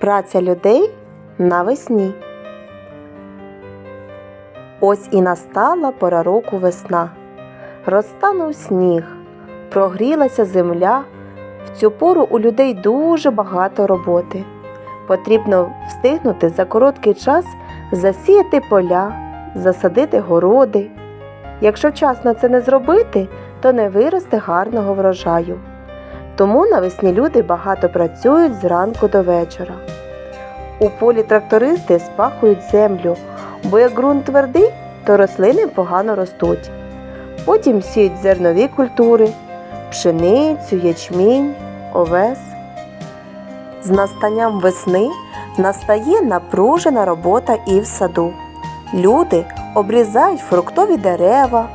Праця людей навесні. Ось і настала пора року весна. Розтанув сніг, прогрілася земля. В цю пору у людей дуже багато роботи. Потрібно встигнути за короткий час засіяти поля, засадити городи. Якщо вчасно це не зробити, то не виросте гарного врожаю. Тому навесні люди багато працюють зранку до вечора. У полі трактористи спахують землю, бо як ґрунт твердий, то рослини погано ростуть. Потім сіють зернові культури, пшеницю, ячмінь, овес. З настанням весни настає напружена робота і в саду. Люди обрізають фруктові дерева,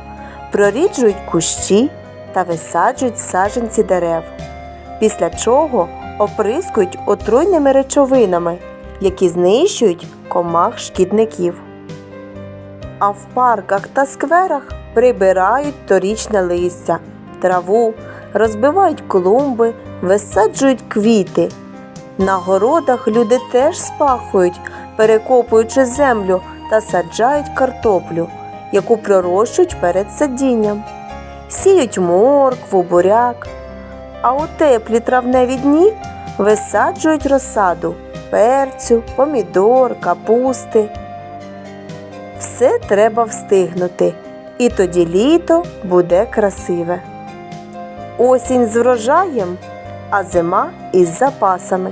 проріджують кущі та висаджують саджанці дерев, після чого оприскують отруйними речовинами, які знищують комах шкідників. А в парках та скверах прибирають торічне листя, траву, розбивають клумби, висаджують квіти. На городах люди теж спахують, перекопуючи землю та саджають картоплю, яку пророщують перед садінням. Сіють моркву, буряк. А у теплі травневі дні висаджують розсаду перцю, помідор, капусти. Все треба встигнути, і тоді літо буде красиве. Осінь з врожаєм, а зима із запасами.